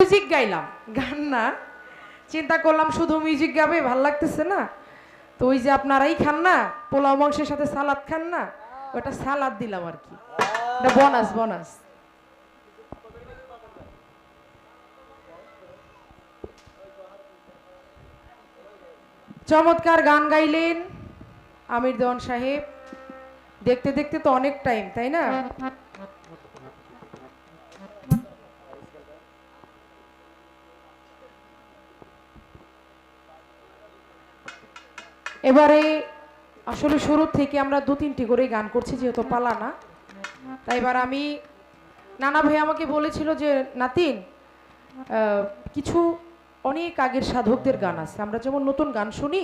Music গাইলাম। গান না, চিন্তা করলাম শুধু মিউজিক গাবে, ভালো লাগতেছে না। তো ওই যে আপনারাই খান না, পোলাও মাংসের সাথে সালাদ খান না, ওটা সালাদ দিলাম আর কি। বোনাস বোনাস চমৎকার গান গাইলেন আমির দেওয়ান সাহেব। দেখতে দেখতে তো অনেক টাইম তাই না? এবারে আসলে শুরু থেকে আমরা দু তিনটি করে গান করছি, যেহেতু পালা না। তাই এবার আমি, নানা ভাই আমাকে বলেছিল যে, নাতিন কিছু অনেক আগের সাধকদের গান আছে। আমরা যেমন নতুন গান শুনি,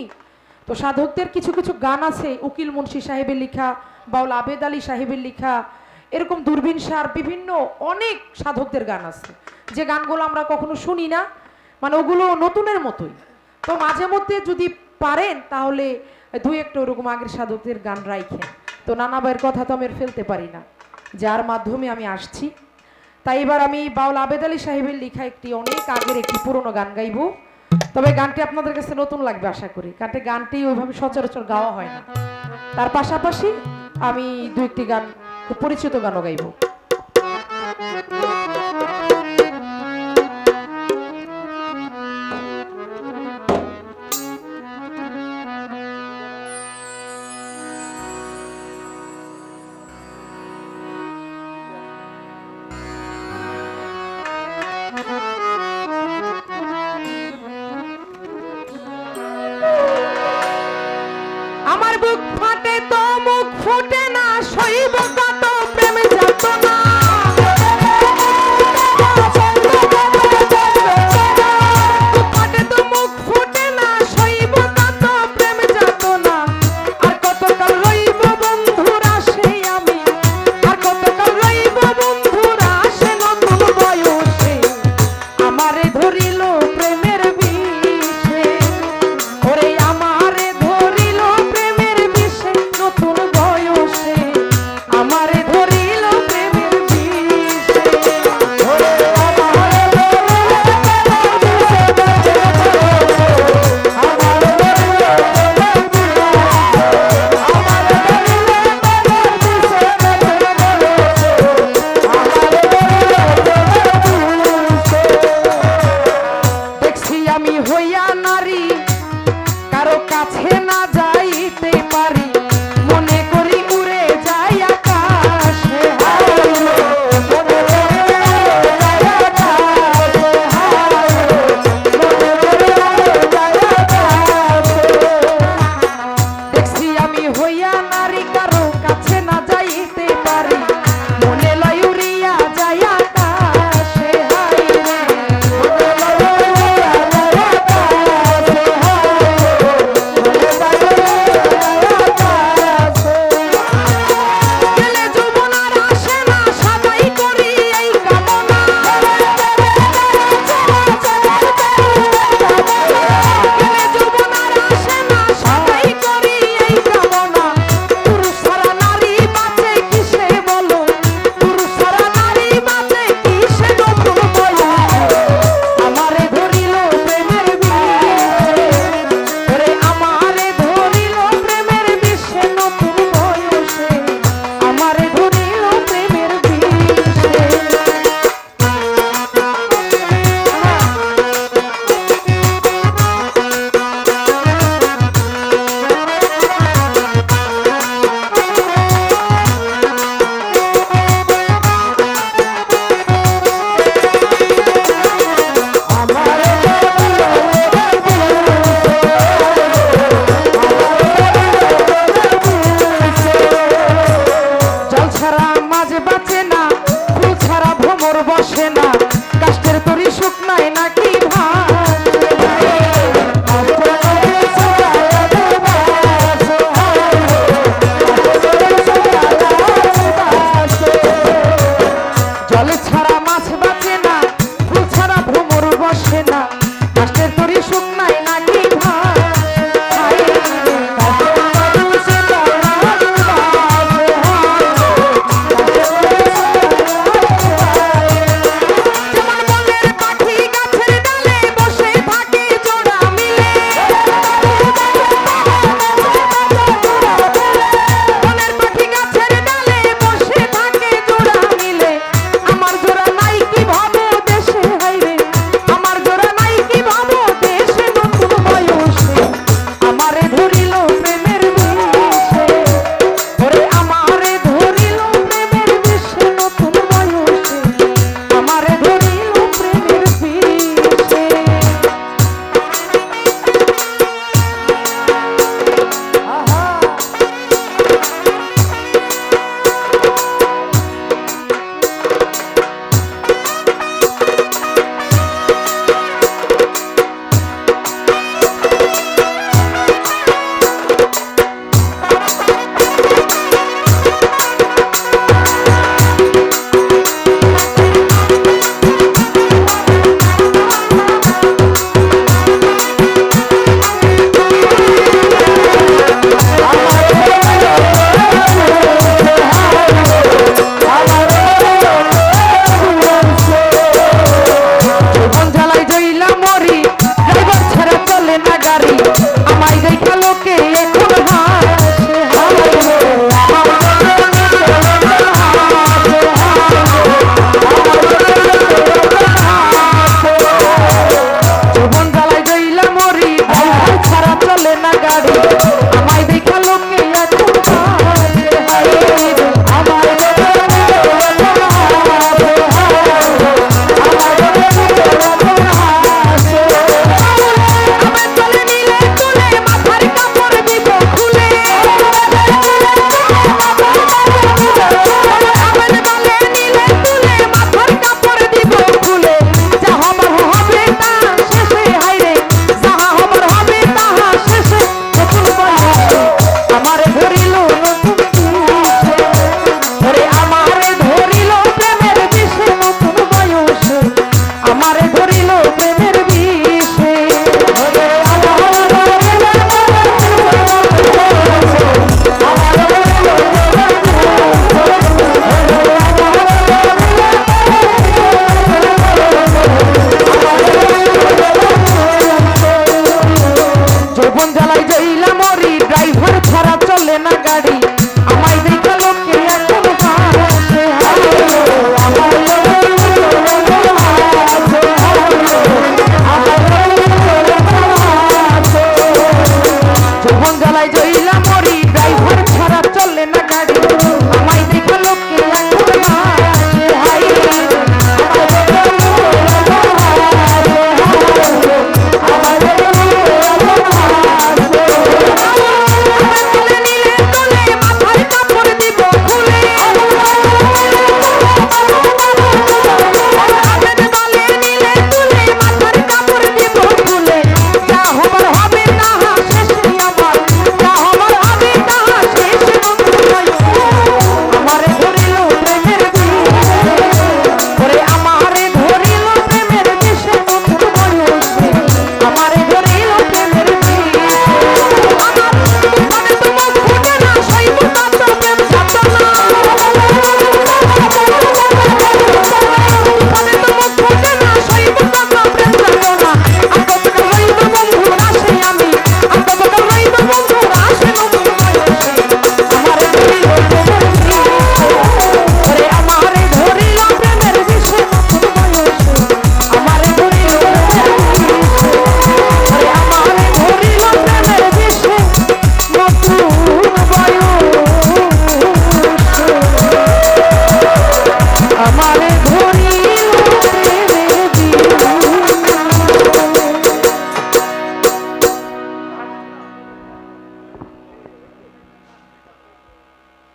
তো সাধকদের কিছু কিছু গান আছে, উকিল মুন্সি সাহেবের লেখা, বাউল আবেদ আলী সাহেবের লেখা, এরকম দূরবীন সার বিভিন্ন অনেক সাধকদের গান আছে। যে গানগুলো আমরা কখনো শুনি না মানে ওগুলো নতুনের মতোই। তো মাঝে মধ্যে যদি পারেন, তাহলে দুই একটা ওরকম আগের সাধকদের গান রাইখেন। তো নানা ভাইয়ের কথা তো আমি ফেলতে পারি না, যার মাধ্যমে আমি আসছি। তাই এবার আমি বাউল আবেদ আলী সাহেবের লেখা একটি অনেক আগের একটি পুরনো গান গাইবো। তবে গানটি আপনাদের কাছে নতুন লাগবে আশা করি, কারণ গানটি ওইভাবে সচরাচর গাওয়া হয় না। তার পাশাপাশি আমি দু একটি গান, খুব পরিচিত গানও গাইবো। ভ্রমর বসে না কাষ্টের তরি শুকনায় নাকি জলে ছাড়া